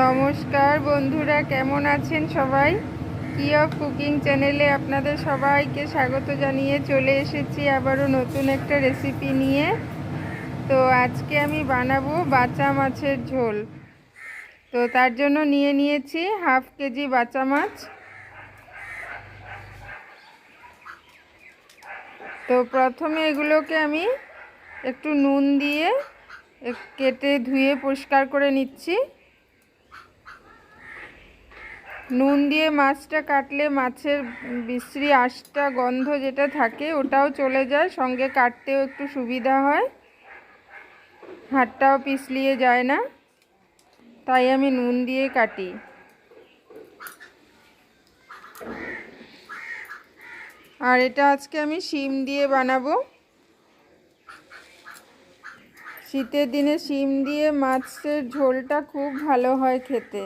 নমস্কার বন্ধুরা, কেমন আছেন সবাই? কি অফ কুকিং চ্যানেলে আপনাদের সবাইকে স্বাগত জানিয়ে চলে এসেছি আবারও নতুন একটা রেসিপি নিয়ে। তো আজকে আমি বানাবো বাচা মাছের ঝোল। তো তার জন্য নিয়ে নিয়েছি হাফ কেজি বাচা মাছ। তো প্রথমে এগুলোকে আমি একটু নুন দিয়ে কেটে ধুয়ে পরিষ্কার করে নিচ্ছি। নুন দিয়ে মাছটা কাটলে মাছের বিশ্রী আঁশটা, গন্ধ যেটা থাকে, ওটাও চলে যায়। সঙ্গে কাটতেও একটু সুবিধা হয়। হাতটাও পিছলিয়ে যায় না। তাই আমি নুন দিয়ে কাটি। আর এটা আজকে আমি শিম দিয়ে বানাবো। শীতের দিনে শিম দিয়ে মাছের ঝোলটা খুব ভালো হয় খেতে।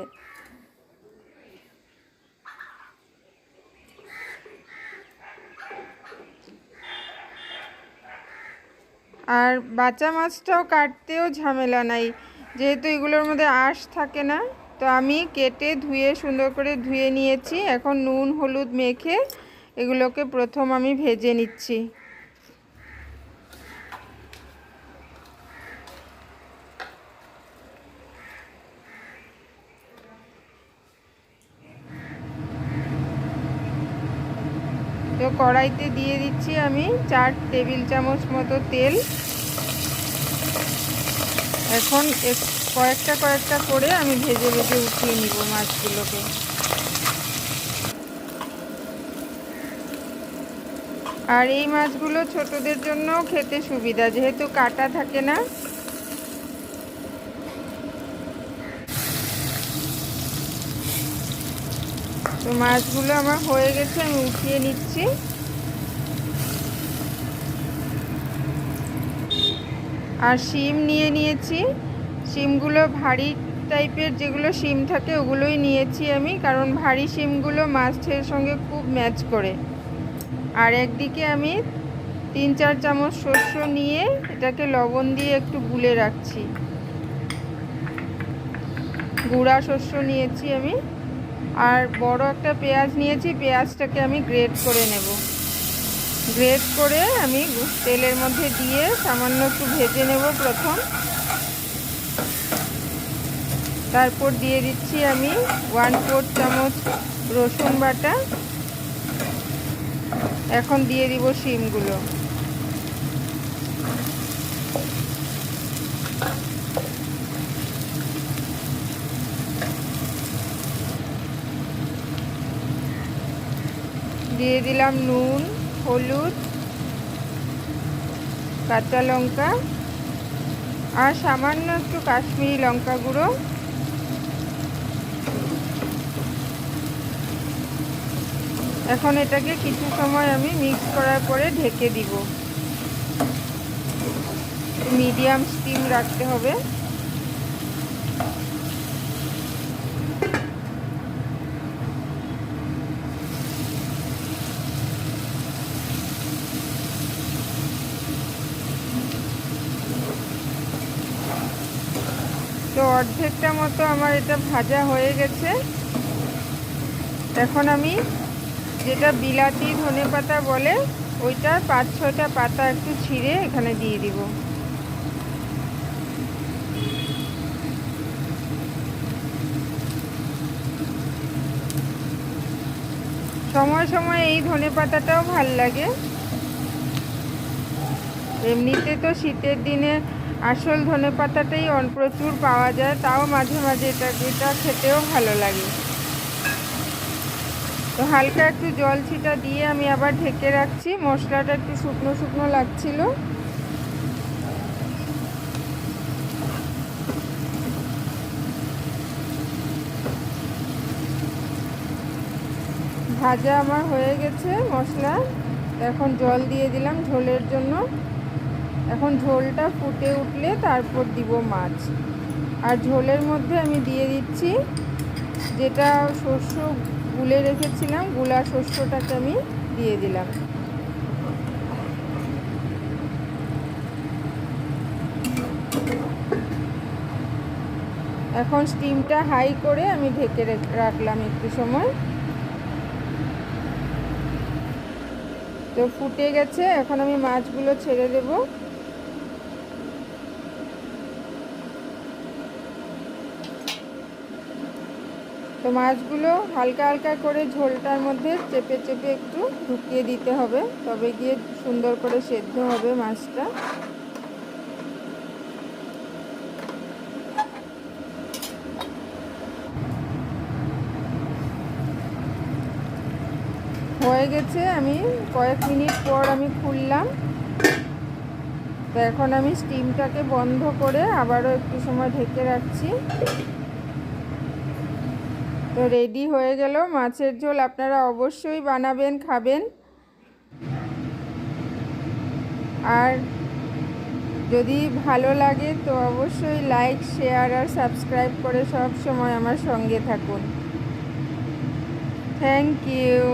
আর বাচ্চা মাছটাও কাটতেও ঝামেলা নাই। যেহেতু এগুলোর মধ্যে আঁশ থাকে না, তো আমি কেটে ধুয়ে, সুন্দর করে ধুয়ে নিয়েছি। এখন নুন, হলুদ মেখে এগুলোকে প্রথম আমি ভেজে নিচ্ছি। তো কড়াইতে দিয়ে দিচ্ছি আমি চার টেবিল চামচ মতো তেল। এখন কয়েকটা কয়েকটা করে আমি ভেজে ভেজে উঠিয়ে নিব মাছগুলোকে। আর এই মাছগুলো ছোটদের জন্য খেতে সুবিধা, যেহেতু কাটা থাকে না তো মাছগুলো আমার হয়ে গেছে, আমি উঠিয়ে নিচ্ছি। আর শিম নিয়ে নিয়েছি। শিমগুলো ভারী টাইপের যেগুলো শিম থাকে, ওগুলোই নিয়েছি আমি, কারণ ভারী শিমগুলো মাছের সঙ্গে খুব ম্যাচ করে। আর একদিকে আমি তিন চার চামচ শস্য নিয়ে এটাকে লবণ দিয়ে একটু গুলে রাখছি। গুঁড়া শস্য নিয়েছি আমি। আর বড় একটা পেঁয়াজ নিয়েছি, পেঁয়াজটাকে আমি গ্রেট করে নেব। গ্রেট করে আমি তেলের মধ্যে দিয়ে সামান্য একটু ভেজে নেব প্রথম। তারপর দিয়ে দিচ্ছি আমি ওয়ান ফোর চামচ রসুন বাটা। এখন দিয়ে দিব শিমগুলো। দিয়ে দিলাম নুন, হলুদ, কাঁচা লঙ্কা আর সামান্য একটু কাশ্মীরি লঙ্কা গুঁড়ো। এখন এটাকে কিছু সময় আমি মিক্স করার পরে ঢেকে দিব। মিডিয়াম স্টিম রাখতে হবে। তো অর্ধেকটা মতো আমার এটা ভাজা হয়ে গেছে। এখন আমি যেটা বিলাতি ধনে পাতা বলে ওইটার পাঁচ ছটা পাতা একটু ছিঁড়ে এখানে দিয়ে দিব। সময় সময় এই ধনে পাতাটাও ভালো লাগে। এমনিতে তো শীতের দিনে আসল ধনে পাতাটাই প্রচুর পাওয়া যায়, তাও মাঝে মাঝে এটা এটা খেতেও ভালো লাগে। তো হালকা একটু জল ছিটা দিয়ে আমি আবার ঢেকে রাখছি, মশলাটা একটু শুকনো শুকনো লাগছিল। ভাজা আমার হয়ে গেছে মশলা এখন জল দিয়ে দিলাম ঝোলের জন্য। এখন ঝোলটা ফুটে উঠলে তারপর দিব মাছ। আর ঝোলের মধ্যে আমি দিয়ে দিচ্ছি যেটা শস্য গুলে রেখেছিলাম, গুলা শস্যটাকে আমি দিয়ে দিলাম। এখন স্টিমটা হাই করে আমি ঢেকে রেখ- রাখলাম একটু সময়। তো ফুটে গেছে, এখন আমি মাছগুলো ছেড়ে দেব। তো মাছগুলো হালকা হালকা করে ঝোলটার মধ্যে চেপে চেপে একটু ঢুকিয়ে দিতে হবে। তবে গিয়ে সুন্দর করে সেদ্ধ হবে মাছটা। হয়ে গেছে, আমি কয়েক মিনিট পর আমি খুললাম। তো এখন আমি স্টিমটাকে বন্ধ করে আবারও একটু সময় ঢেকে রাখছি। তো রেডি হয়ে গেল। মাছের ঝোল আপনারা অবশ্যই বানাবেন, খাবেন। আর যদি ভালো লাগে তো অবশ্যই লাইক শেয়ার আর সাবস্ক্রাইব করে সব সময় আমার সঙ্গে থাকুন। Thank you